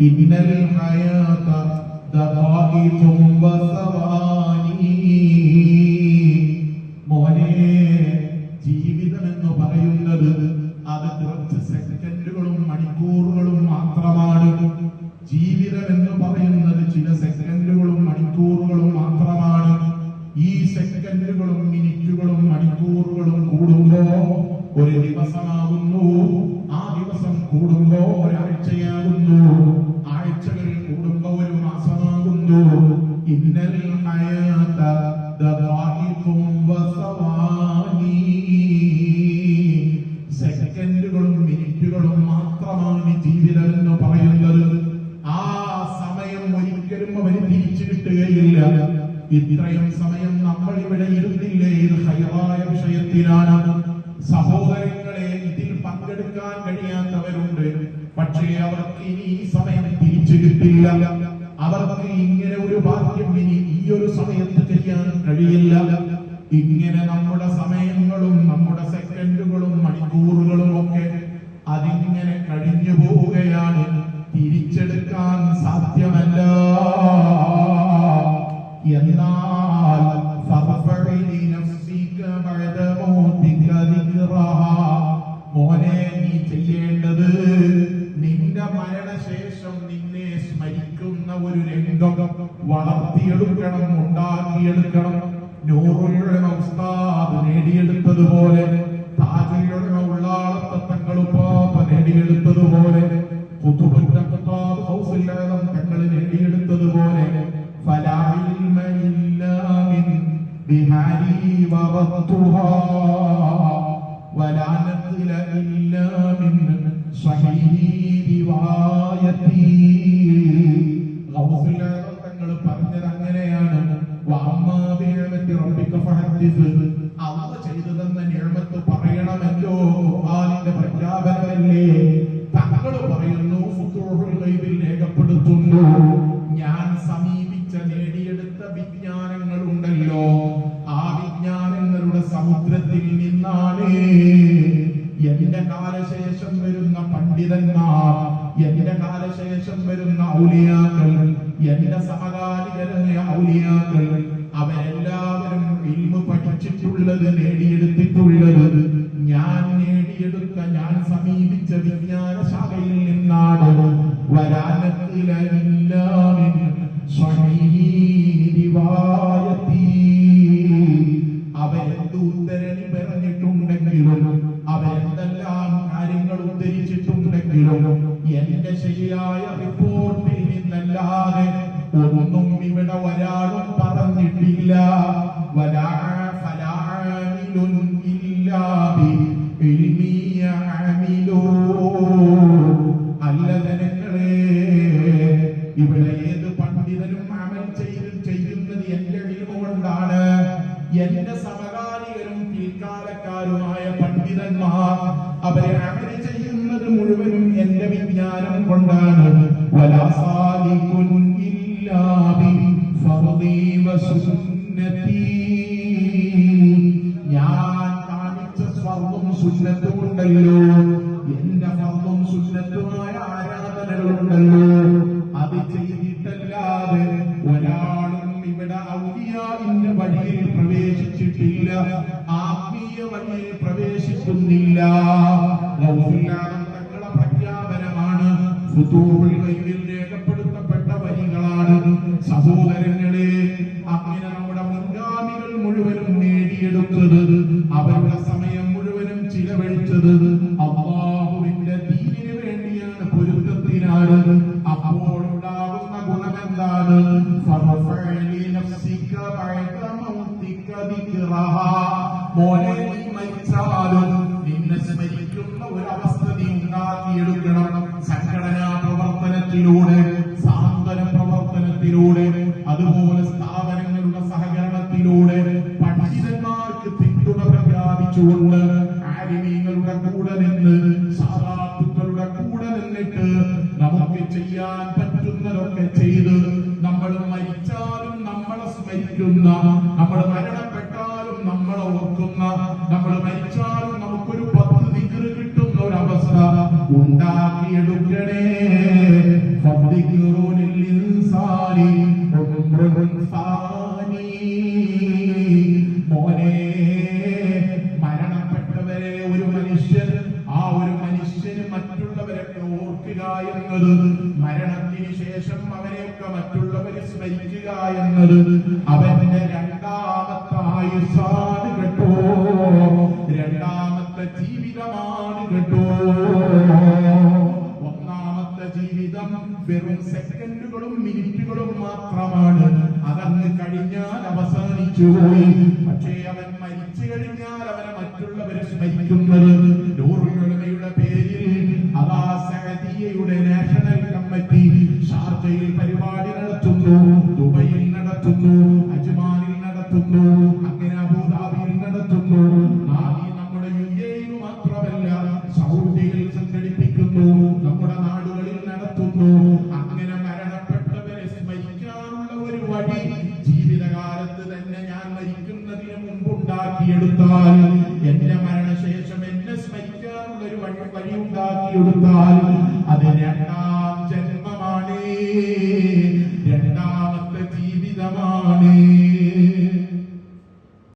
ഇന്നൽ ഹയാത ദഖായിഖും വസവാനി. മോനെ ജീവിതം എന്ന് പറയുന്നത് അത് കുറച്ച് സെക്കൻഡുകളും മണിക്കൂറുകളും മാത്രമാണ്. ജീവിതം എന്ന് പറയുന്നത് ചില സെക്കൻഡുകളും മണിക്കൂറുകളും മാത്രമാണ്. ഈ സെക്കൻഡുകളും മിനിറ്റുകളും മണിക്കൂറുകളും കൂടുമ്പോ ഒരു ദിവസമാകുന്നു. ആ ദിവസം കൂടുമ്പോ ഒരാഴ്ചയാകുന്നു ഇന്നൽ الحياة دقائق وثواني സെക്കൻഡുകളും മിനിറ്റുകളും മാത്രമാണ് ജീവിതം എന്ന് പറയുന്നത്. ആ സമയം ഒരിക്കലും അവന് തിരിച്ചു കിട്ടുകയില്ല. ഇത്രയും സമയം നമ്മൾ ഇവിടെ ഇരുന്നില്ലേ? ഇത് ഹൈറായ വിഷയത്തിലാണ്. സഹോദരങ്ങളെ ഇതിൽ പങ്കെടുക്കാൻ കഴിയാത്തവരുണ്ട്. പക്ഷേ അവർക്ക് ഇനി ഈ സമയം തിരിച്ചു കിട്ടില്ല അവർക്ക് ഇങ്ങനെ ഒരു ഭാഗ്യം ഇനി ഈ ഒരു സമയത്ത് ചെയ്യാൻ കഴിയില്ല. ഇങ്ങനെ നമ്മുടെ സമയങ്ങളും നമ്മുടെ സെക്കൻഡുകളും മണിക്കൂറുകളും ഒക്കെ അതിങ്ങനെ കഴിഞ്ഞു പോവുകയാണ്. തിരിച്ചെടുക്കാൻ സാധ്യമല്ല. എന്നാൽ. മോനെ നീ ചെയ്യേണ്ടത് നിന്റെ മരണശേഷം നിന്നെ സ്മരിക്കുന്ന ഒരു രംഗം വളർത്തിയെടുക്കണം ഉണ്ടാക്കിയെടുക്കണം നൂറുകളുടെ ഉസ്താദ് നേടിയെടുത്തതുപോലെ താജുകളുടെ ഉള്ളാളത്തെ തങ്ങളുപ്പാപ്പ നേടിയെടുത്തതുപോലെ കുതുബുൽ അഖ്താബ് ഹൗസുൽ ആലം തങ്ങൾ നേടിയെടുത്തതുപോലെ ഫലാ ഇൽമ ഇല്ലാ മിൻ ബിഹാരി വറത്തുഹാ ولا نقل إلا من صحيح روايتي അല്ലാഹ് ചെയ്തു തന്ന നിഅമത്ത് പറയണമല്ലോ. ഖുർആനിന്റെ പ്രഖ്യാപനമല്ലേ? തങ്ങൾ പറയുന്നു രേഖപ്പെടുത്തുന്നു. ഞാൻ സമീപിച്ച നേടിയെടുത്ത വിജ്ഞാനങ്ങൾ ഉണ്ടല്ലോ ആ വിജ്ഞാനങ്ങളുടെ സമുദ്രത്തിൽ നിന്നാണ് എന്റെ കാലശേഷം വരുന്ന പണ്ഡിതന്മാർ എന്റെ കാലശേഷം വരുന്ന ഔലിയാക്കൾ എന്റെ സമകാലികരായ ഔലിയാക്കൾ പഠിച്ചിട്ടുള്ളത് നേടിയെടുത്തിട്ടുള്ളത്. ഞാൻ നേടിയെടുത്ത ഞാൻ സമീപിച്ച വിജ്ഞാന ശാഖയിൽ നിന്നാണ് വരാനത്തില ഇല്ലാമിൻ സ്വഹീഹി റിവായത്തി അവരെന്ത് ഉത്തരണി പറഞ്ഞിട്ടുണ്ടെങ്കിലും അവരെന്തെല്ലാം കാര്യങ്ങൾ ഉദ്ധരിച്ചിട്ടുണ്ടെങ്കിലും എന്റെ ശരിയായ റിപ്പോർട്ടിൽ നിന്നല്ലാതെ ഒന്നും ഇവിടെ ഒരാളും പറഞ്ഞിട്ടില്ല. വലാ ചെയ്ത് ചെയ്യുന്നത് എന്റെ ഇൽമ കൊണ്ടാണ് എന്റെ സമകാലികരും പിൽക്കാലക്കാരുമായ പണ്ഡിതന്മാർ അവരെ അങ്ങനെ ചെയ്യുന്നത് മുഴുവനും എന്റെ വിജ്ഞാനം കൊണ്ടാണ്. ഞാൻ കാണിച്ച സ്വർഗം സുന്നത്തും ഔലിയാവിന്റെ വഴിയിൽ പ്രവേശിച്ചിട്ടില്ല. ആത്മീയ വഴിയിൽ പ്രവേശിക്കുന്നില്ല. പ്രഖ്യാപനമാണ്. രേഖപ്പെടുത്തപ്പെട്ട വരികളാണ്. സഹോദരങ്ങളെ അങ്ങനെ നമ്മുടെ മുൻഗാമികൾ മുഴുവനും നേടിയെടുത്തത് അവരുടെ സമയം മുഴുവനും ചിലവഴിച്ചത് അള്ളാഹുവിന്റെ ദീനിന് വേണ്ടിയാണ് പൊരുത്തത്തിനാണ്. അപ്പോൾ ഉണ്ടാകുന്ന ഗുണമെന്താണ് ഫർഫഅലി മോനെ നീ മരിച്ചാലും നിന്നെ സ്മരിക്കുന്ന ഒരു അവസ്ഥ നീ ഉണ്ടാക്കിയെടുക്കണം. സംഘടനാ പ്രവർത്തനത്തിലൂടെ സാന്ത്വന പ്രവർത്തനത്തിലൂടെ അതുപോലെ സ്ഥാപനങ്ങളുടെ സഹകരണത്തിലൂടെ പണ്ഡിതന്മാർക്ക് പിന്തുണ പ്രഖ്യാപിച്ചുകൊണ്ട് ആരിമീങ്ങളുടെ കൂടെ നിന്ന് സാധാത്തുക്കളുടെ കൂടെ നിന്നിട്ട് നമുക്ക് ചെയ്യാൻ പറ്റുന്നതൊക്കെ ചെയ്ത് നമ്മൾ മരിച്ചാലും നമ്മളെ സ്മരിക്കുന്ന നമ്മൾ മരണപ്പെട്ടാലും ഉണ്ടാക്കിയെടുക്കണേ. മോനെ മരണപ്പെട്ടവരെ ഒരു മനുഷ്യൻ ആ ഒരു മനുഷ്യന് മറ്റുള്ളവരൊക്കെ ഓർക്കുക എന്നത് മരണത്തിന് ശേഷം അവരെയൊക്കെ മറ്റുള്ളവരെ സ്മരിക്കുക എന്നത് അവന്റെ രണ്ടാമത്തെ ആയുസാണ് മിനിറ്റുകളും മാത്രമാണ്. അതങ്ങ് കഴിഞ്ഞാൽ അവസാനിച്ചു പോയി. പക്ഷേ അവൻ മരിച്ചു കഴിഞ്ഞാൽ അവനെ മറ്റുള്ളവർ സ്മരിക്കുന്നത് നൂറുകളുടെ പേരിൽ. അതാ സഹദിയയുടെ നാഷണൽ കമ്മിറ്റി ഷാർജയിൽ പരിപാടി നടത്തുന്നു ദുബൈയിൽ നടത്തുന്നു അജ്മാനിൽ നടത്തുന്നു അങ്ങനെ അബുദാബിയിൽ നടത്തുന്നു. നമ്മുടെ യു എയിൽ മാത്രമല്ല സൗദിയിൽ സംഘടിപ്പിക്കുന്നു. നമ്മുടെ ഞാൻ മരിക്കുന്നതിന് മുമ്പ് ഉണ്ടാക്കിയെടുത്താൽ എന്റെ മരണശേഷം എന്നെ സ്മരിക്കാനുള്ള ഒരു വഴി വഴി ഉണ്ടാക്കിയെടുത്താൽ അത് രണ്ടാം ജന്മമാണ്. രണ്ടാമത്തെ ജീവിതമാണ്